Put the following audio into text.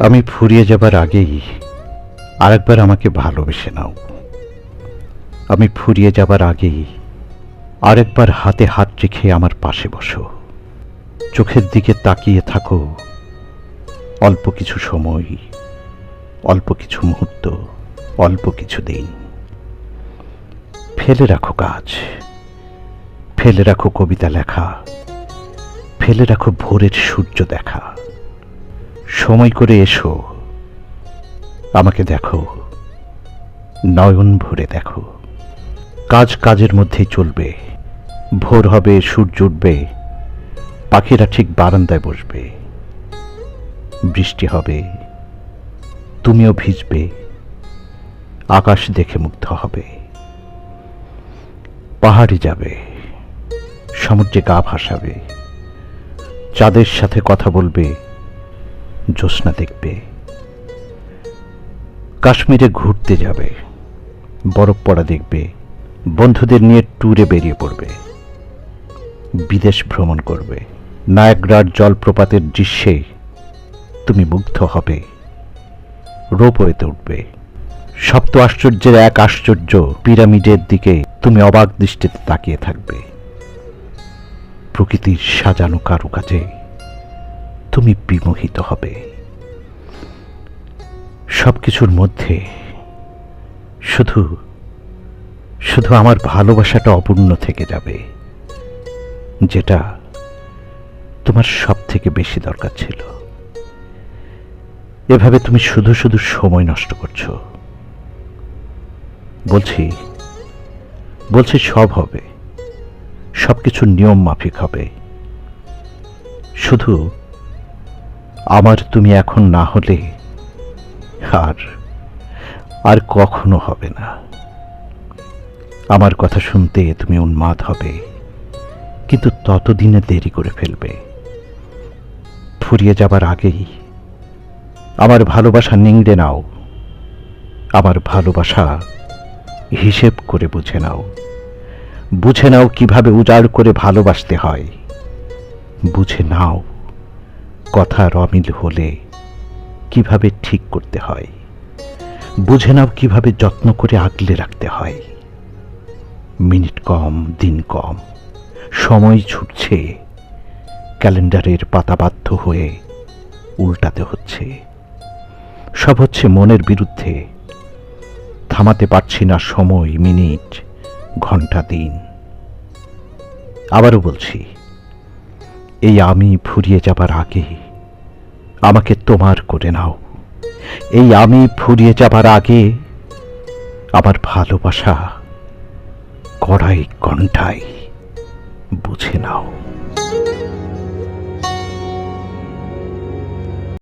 আমি ফুরিয়ে যাবার আগেই আরেকবার আমাকে ভালোবেসে নাও। আমি ফুরিয়ে যাবার আগেই আরেকবার হাতে হাত রেখে আমার পাশে বসো। চোখের দিকে তাকিয়ে থাকো। অল্প কিছু সময়, অল্প কিছু মুহূর্ত, অল্প কিছু দিন। ফেলে রাখো কাজ। ফেলে রাখো কবিতা লেখা। ফেলে রাখো ভোরের সূর্য দেখা। সময় করে এসো। আমাকে দেখো। নয়ন ভরে দেখো। কাজ কাজের মধ্যেই চলবে। ভোর হবে, সূর্য উঠবে। পাখিরা ঠিক বারান্দায় বসবে। বৃষ্টি হবে। তুমিও ভিজবে। আকাশ দেখে মুগ্ধ হবে। পাহাড়ে যাবে। সমুদ্রে গা ভাসাবে। চাঁদের সাথে কথা বলবে। জ্যোৎস্না দেখবে। কাশ্মীরে ঘুরতে যাবে। বরফ পড়া দেখবে। বন্ধুদের নিয়ে ট্যুরে বেরিয়ে পড়বে। বিদেশ ভ্রমণ করবে। নায়াগ্রার জলপ্রপাতের দৃশ্যে তুমি মুগ্ধ হবে। রোপওয়েতে উঠবে। সপ্ত আশ্চর্যের এক আশ্চর্য পিরামিডের দিকে তুমি অবাক দৃষ্টিতে তাকিয়ে থাকবে। প্রকৃতির সাজানো কারুকাজে তুমি বিমোহিত হবে। সব কিছুর মধ্যে শুধু শুধু আমার ভালোবাসাটা অপূর্ণ থেকে যাবে, যেটা তোমার সব থেকে বেশি দরকার ছিল। এভাবে তুমি শুধু শুধু সময় নষ্ট করছ। বলছি বলছি সব হবে সব কিছু নিয়ম মাফিক হবে। শুধু আমার তুমি এখন না হলে আর আর কখনো হবে না। আমার কথা শুনতে তুমি উন্মাদ হবে, কিন্তু ততদিনে দেরি করে ফেলবে। ফুরিয়ে যাবার আগেই আমার ভালোবাসা নিংড়ে নাও, আমার ভালোবাসা হিসেব করে বুঝে নাও। বুঝে নাও কীভাবে উজাড় করে ভালোবাসতে হয়। বুঝে নাও কথার অমিল হলে কীভাবে ঠিক করতে হয়? বুঝে নাও কীভাবে যত্ন করে আগলে রাখতে হয়। মিনিট কম, দিন কম, সময় ছুটছে, ক্যালেন্ডারের পাতা বাধ্য হয়ে উল্টাতে হচ্ছে। সব হচ্ছে মনের বিরুদ্ধে। থামাতে পারছি না সময়, মিনিট, ঘণ্টা, দিন। আবারও বলছি এই আমি ফুরিয়ে যাবার আগে আমাকে তোমার করে নাও। এই আমি ফুরিয়ে যাবার আগে আমার ভালোবাসা কড়াই কণ্ঠাই বুঝে নাও।